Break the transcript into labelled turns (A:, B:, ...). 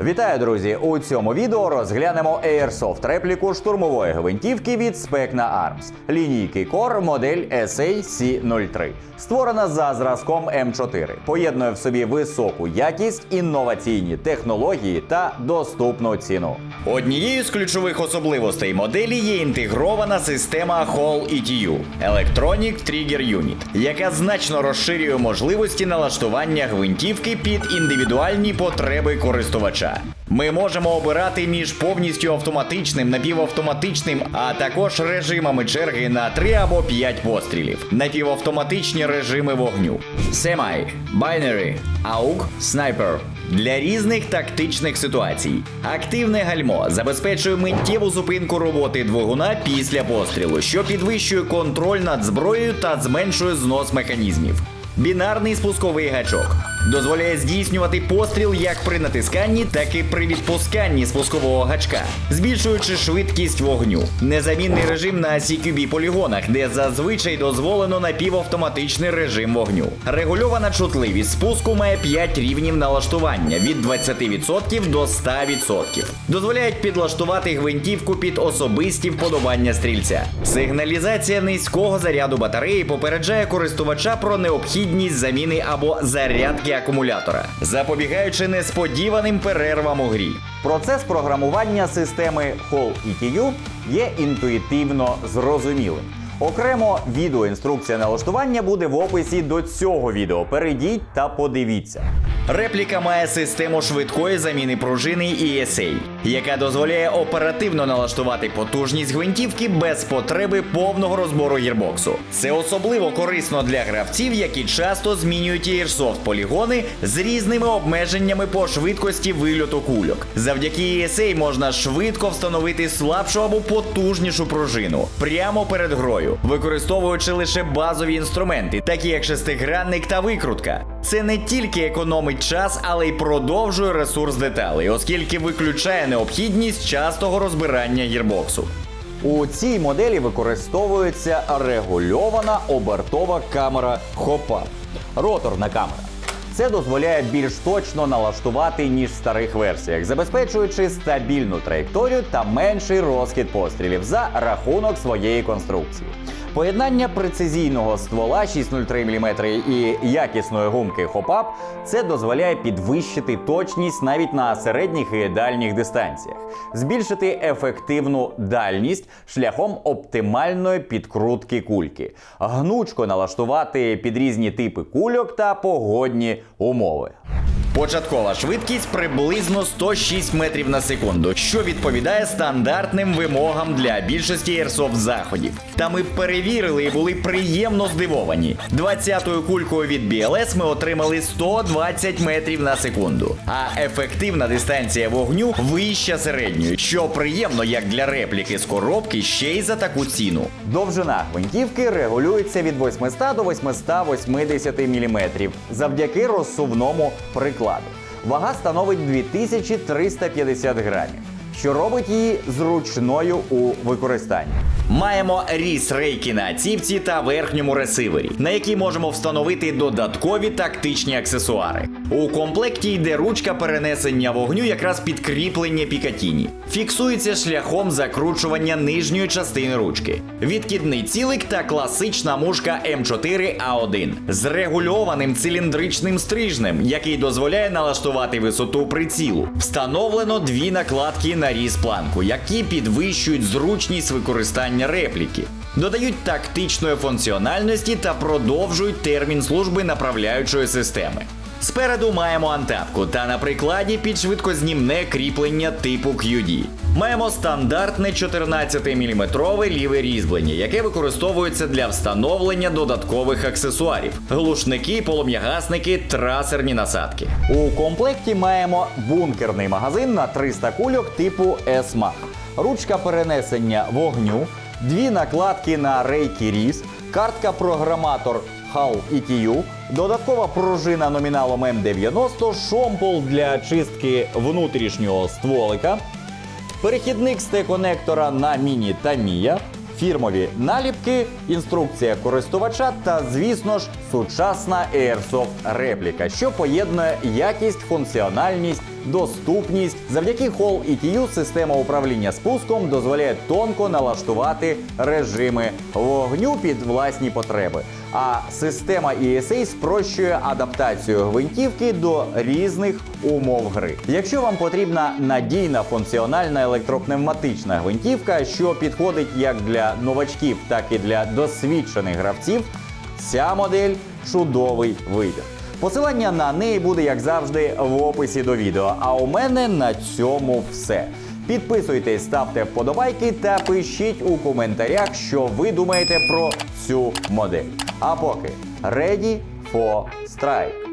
A: Вітаю, друзі! У цьому відео розглянемо Airsoft репліку штурмової гвинтівки від Specna Arms, лінійки Core модель SA-C03. Створена за зразком М4. Поєднує в собі високу якість, інноваційні технології та доступну ціну. Однією з ключових особливостей моделі є інтегрована система Hall ETU Electronic Trigger Unit, яка значно розширює можливості налаштування гвинтівки під індивідуальні потреби користувача. Ми можемо обирати між повністю автоматичним, напівавтоматичним, а також режимами черги на 3 або 5 пострілів, напівавтоматичні режими вогню, Semi, Binary, AUG, Sniper. Для різних тактичних ситуацій. Активне гальмо забезпечує миттєву зупинку роботи двигуна після пострілу, що підвищує контроль над зброєю та зменшує знос механізмів. Бінарний спусковий гачок дозволяє здійснювати постріл як при натисканні, так і при відпусканні спускового гачка, збільшуючи швидкість вогню. Незамінний режим на CQB полігонах, де зазвичай дозволено напівавтоматичний режим вогню. Регульована чутливість спуску має 5 рівнів налаштування від 20% до 100%. Дозволяють підлаштувати гвинтівку під особисті вподобання стрільця. Сигналізація низького заряду батареї попереджає користувача про необхідність заміни або зарядки акумулятора, запобігаючи несподіваним перервам у грі. Процес програмування системи Hall ETU є інтуїтивно зрозумілим. Окремо відеоінструкція налаштування буде в описі до цього відео. Перейдіть та подивіться. Репліка має систему швидкої заміни пружини ESA, яка дозволяє оперативно налаштувати потужність гвинтівки без потреби повного розбору гірбоксу. Це особливо корисно для гравців, які часто змінюють Airsoft полігони з різними обмеженнями по швидкості вильоту кульок. Завдяки ESA можна швидко встановити слабшу або потужнішу пружину прямо перед грою, використовуючи лише базові інструменти, такі як шестигранник та викрутка. Це не тільки економить час, але й продовжує ресурс деталей, оскільки виключає необхідність частого розбирання гірбоксу. У цій моделі використовується регульована обертова камера хопа, роторна камера. Це дозволяє більш точно налаштувати ніж в старих версіях, забезпечуючи стабільну траєкторію та менший розхід пострілів за рахунок своєї конструкції. Поєднання прецизійного ствола 603 мм і якісної гумки хопап це дозволяє підвищити точність навіть на середніх і дальніх дистанціях, збільшити ефективну дальність шляхом оптимальної підкрутки кульки, гнучко налаштувати під різні типи кульок та погодні умови. Початкова швидкість приблизно 106 метрів на секунду, що відповідає стандартним вимогам для більшості airsoft заходів. Та ми перевірили і були приємно здивовані. 20-ю кулькою від BLS ми отримали 120 метрів на секунду. А ефективна дистанція вогню вища середньої, що приємно як для репліки з коробки ще й за таку ціну. Довжина гвинтівки регулюється від 800 до 880 мм завдяки розсувному прикладу. Вага становить 2350 грамів, що робить її зручною у використанні. Маємо різ рейки на цівці та верхньому ресивері, на якій можемо встановити додаткові тактичні аксесуари. У комплекті йде ручка перенесення вогню якраз під кріплення Пікатіні. Фіксується шляхом закручування нижньої частини ручки. Відкидний цілик та класична мушка М4А1 з регульованим циліндричним стрижнем, який дозволяє налаштувати висоту прицілу. Встановлено дві накладки на різ планку, які підвищують зручність використання репліки. Додають тактичної функціональності та продовжують термін служби направляючої системи. Спереду маємо антапку та на прикладі під швидкознімне кріплення типу QD. Маємо стандартне 14-мм ліве різьблення, яке використовується для встановлення додаткових аксесуарів: глушники, полум'ягасники, трасерні насадки. У комплекті маємо бункерний магазин на 300 кульок типу S-Mag, ручка перенесення вогню, дві накладки на рейки різ, картка-програматор HAL ETU, додаткова пружина номіналом М90, шомпол для чистки внутрішнього стволика, перехідник з Т-конектора на міні та Мія, фірмові наліпки, інструкція користувача та, звісно ж, сучасна Airsoft репліка, що поєднує якість, функціональність доступність. Завдяки Hall ETU система управління спуском дозволяє тонко налаштувати режими вогню під власні потреби. А система ESA спрощує адаптацію гвинтівки до різних умов гри. Якщо вам потрібна надійна функціональна електропневматична гвинтівка, що підходить як для новачків, так і для досвідчених гравців, ця модель чудовий вибір. Посилання на неї буде, як завжди, в описі до відео. А у мене на цьому все. Підписуйтесь, ставте вподобайки та пишіть у коментарях, що ви думаєте про цю модель. А поки ready for strike!